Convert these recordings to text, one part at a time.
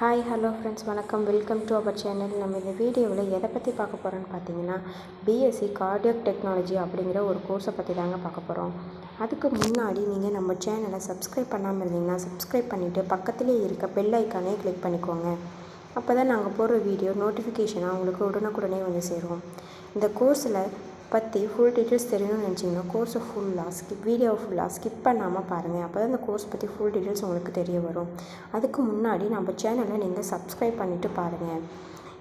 Hi hello friends வணக்கம். Welcome to our channel நம்ம இந்த வீடியோவில் எதை பற்றி பார்க்க போகிறோன்னு பார்த்தீங்கன்னா பிஎஸ்சி கார்டியக் டெக்னாலஜி அப்படிங்கிற ஒரு கோர்ஸை பற்றி தாங்க பார்க்க போகிறோம் அதுக்கு முன்னாடி நீங்கள் நம்ம சேனலை சப்ஸ்கிரைப் பண்ணாமல் இருந்தீங்கன்னா சப்ஸ்கிரைப் பண்ணிவிட்டு பக்கத்துலேயே இருக்க பெல் ஐக்கானே கிளிக் பண்ணிக்கோங்க. அப்போ தான் நாங்கள் போடுற வீடியோ நோட்டிஃபிகேஷனாக உங்களுக்கு உடனுக்குடனே வந்து சேரும். இந்த கோர்ஸில் பற்றி ஃபுல் டீட்டெயில்ஸ் தெரியணும்னு நினச்சிங்கன்னா கோர்ஸை ஃபுல்லாக ஸ்கிப் வீடியோ ஃபுல்லாக ஸ்கிப் பண்ணாமல் பாருங்கள் அப்போ தான் இந்த கோர்ஸ் பற்றி ஃபுல் டீட்டெயில்ஸ் உங்களுக்கு தெரிய வரும். அதுக்கு முன்னாடி நம்ம சேனலை நீங்கள் சப்ஸ்கிரைப் பண்ணிவிட்டு பாருங்கள்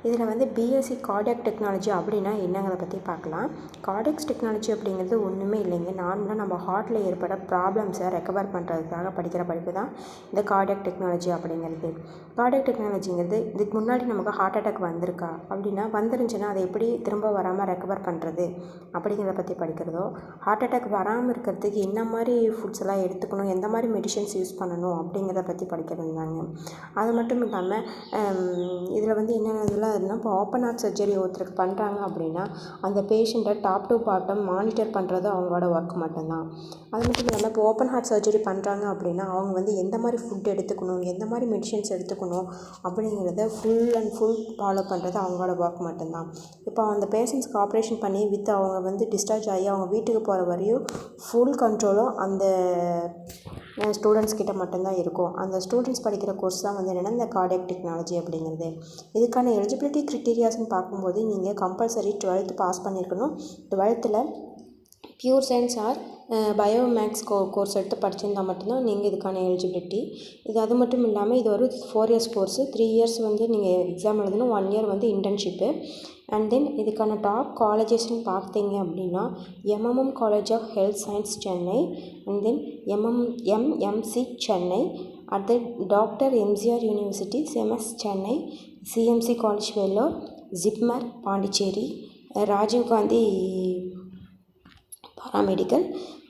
இதில் வந்து பிஎஸ்சி கார்டியாக் டெக்னாலஜி அப்படின்னா என்னங்கிறத பற்றி பார்க்கலாம். கார்டியாக்ஸ் டெக்னாலஜி அப்படிங்கிறது ஒன்றுமே இல்லைங்க. நார்மலாக நம்ம ஹார்ட்டில் ஏற்பட ப்ராப்ளம்ஸை ரெக்கவர் பண்ணுறதுக்காக படிக்கிற படிப்பு தான் இந்த கார்டியாக் டெக்னாலஜி அப்படிங்கிறது. கார்டியாக் டெக்னாலஜிங்கிறது இதுக்கு முன்னாடி நமக்கு ஹார்ட் அட்டாக் வந்திருக்கா? அப்படின்னா வந்துருந்துச்சுன்னா அதை எப்படி திரும்ப வராமல் ரெக்கவர் பண்ணுறது அப்படிங்கிறத பற்றி படிக்கிறதோ? ஹார்ட் அட்டாக் வராமல் இருக்கிறதுக்கு என்ன மாதிரி ஃபுட்ஸ் எல்லாம் எடுத்துக்கணும்? எந்த மாதிரி மெடிஷன்ஸ் யூஸ் பண்ணணும்? அப்படிங்கிறத பற்றி படிக்கிறது தாங்க அது மட்டும் இல்லாமல் இதில் வந்து என்னென்ன இதெல்லாம் இருக்குன்னா இப்போ ஓப்பன் ஹார்ட் சர்ஜரி ஒருத்தருக்கு பண்ணுறாங்க அப்படின்னா அந்த பேஷண்ட்டை டாப் டு பாட்டம் மானிட்டர் பண்ணுறது அவங்களோட ஒர்க் மட்டும்தான். அது மட்டும் இல்லாமல் இப்போ ஓப்பன் ஹார்ட் சர்ஜரி பண்ணுறாங்க அப்படின்னா அவங்க வந்து எந்த மாதிரி ஃபுட் எடுத்துக்கணும் எந்த மாதிரி மெடிஷன்ஸ் எடுத்துக்கணும் அப்படிங்கிறத ஃபுல் அண்ட் ஃபுல் ஃபாலோ பண்ணுறது அவங்களோட ஒர்க் மட்டும்தான். இப்போ அந்த பேஷண்ட்ஸ்க்கு ஆப்ரேஷன் பண்ணி வித் அவங்க வந்து டிஸ்சார்ஜ் ஆகி அவங்க வீட்டுக்கு போகிற வரையும் ஃபுல் கண்ட்ரோலும் அந்த ஸ்டூடெண்ட்ஸ் கிட்ட மட்டும்தான் இருக்கும். அந்த ஸ்டூடெண்ட்ஸ் படிக்கிற கோர்ஸ் தான் வந்து என்னென்னா இந்த கார்டியக் டெக்னாலஜி அப்படிங்கிறது. இதுக்கான எலிஜிபிலிட்டி க்ரிட்டீரியாஸ்னு பார்க்கும்போது நீங்கள் கம்பல்சரி டுவெல்த்து பாஸ் பண்ணியிருக்கணும். டுவெல்த்தில் pure science or bio maths co course எடுத்து படிச்சிருந்தால் மட்டும்தான் நீங்கள் இதுக்கான எலிஜிபிலிட்டி. இது அது மட்டும் இல்லாமல் இது ஒரு four years course three years வந்து நீங்கள் எக்ஸாம் எழுதணும் ஒன் இயர் வந்து இன்டர்ன்ஷிப்பு அண்ட் தென் இதுக்கான டாப் காலேஜஸ்ன்னு பார்த்தீங்க அப்படின்னா M M M college of health science Chennai and then M M MMC Chennai at the doctor MGR university செமஸ் Chennai CMC college Vellore JIPMER Pondicherry Rajiv Gandhi paramedical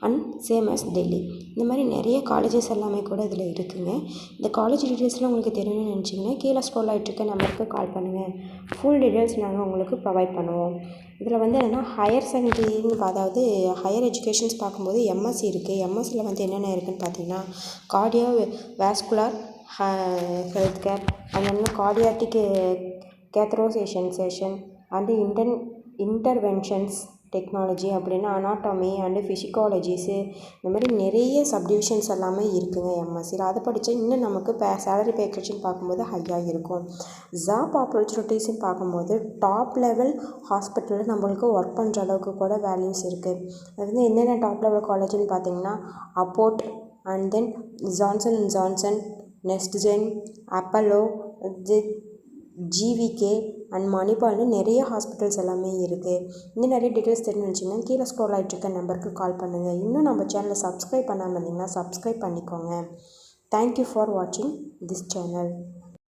and same as Delhi. இந்த மாதிரி நிறைய colleges எல்லாமே கூட இதில் இருக்குதுங்க இந்த college டீட்டெயில்ஸ்லாம் உங்களுக்கு தெரியணும்னு நினச்சிங்கன்னா கீழே ஸ்க்ரோல் ஆகிட்ருக்க நம்பருக்கு கால் பண்ணுங்கள் ஃபுல் டீட்டெயில்ஸ் நாங்கள் உங்களுக்கு ப்ரொவைட் பண்ணுவோம். இதில் வந்து என்னென்னா ஹையர் செகண்டரின்னு அதாவது ஹையர் எஜுகேஷன்ஸ் பார்க்கும்போது எம்எஸ்சி இருக்குது எம்எஸ்சியில் வந்து என்னென்ன இருக்குதுன்னு பார்த்தீங்கன்னா cardio vascular health care and என்ன cardiac கேத்ரோசேஷன் session and inter interventions technology அப்படின்னா அனாட்டமி அண்டு ஃபிசிக்காலஜிஸு இந்த மாதிரி நிறைய சப்டிவிஷன்ஸ் எல்லாமே இருக்குதுங்க எம்எஸ்சியில் அதை படித்தா இன்னும் நமக்கு பே சேலரி பேக்கேஜ்னு பார்க்கும்போது ஹையாக இருக்கும். ஜாப் ஆப்பர்ச்சுனிட்டிஸ்ன்னு பார்க்கும்போது டாப் லெவல் ஹாஸ்பிட்டலில் நம்மளுக்கு ஒர்க் பண்ணுற அளவுக்கு கூட வேல்யூஸ் இருக்குது அது வந்து என்னென்ன டாப் லெவல் காலேஜ்னு பார்த்தீங்கன்னா upward and then Johnson and Johnson நெஸ்ட்ஜென் Apollo G GVK and மணிபால்னு நிறைய ஹாஸ்பிட்டல்ஸ் எல்லாமே இருக்குது இன்னும் நிறைய டீட்டெயில்ஸ் தெரிஞ்சு வச்சிங்கன்னா கீழே ஸ்க்ரோல் ஆகிட்டு இருக்க நம்பருக்கு கால் பண்ணுங்கள் இன்னும் நம்ம சேனலை சப்ஸ்கிரைப் பண்ணாமல் இருந்தீங்கன்னா சப்ஸ்கிரைப் பண்ணிக்கோங்க. தேங்க்யூ ஃபார் வாட்சிங் திஸ் சேனல்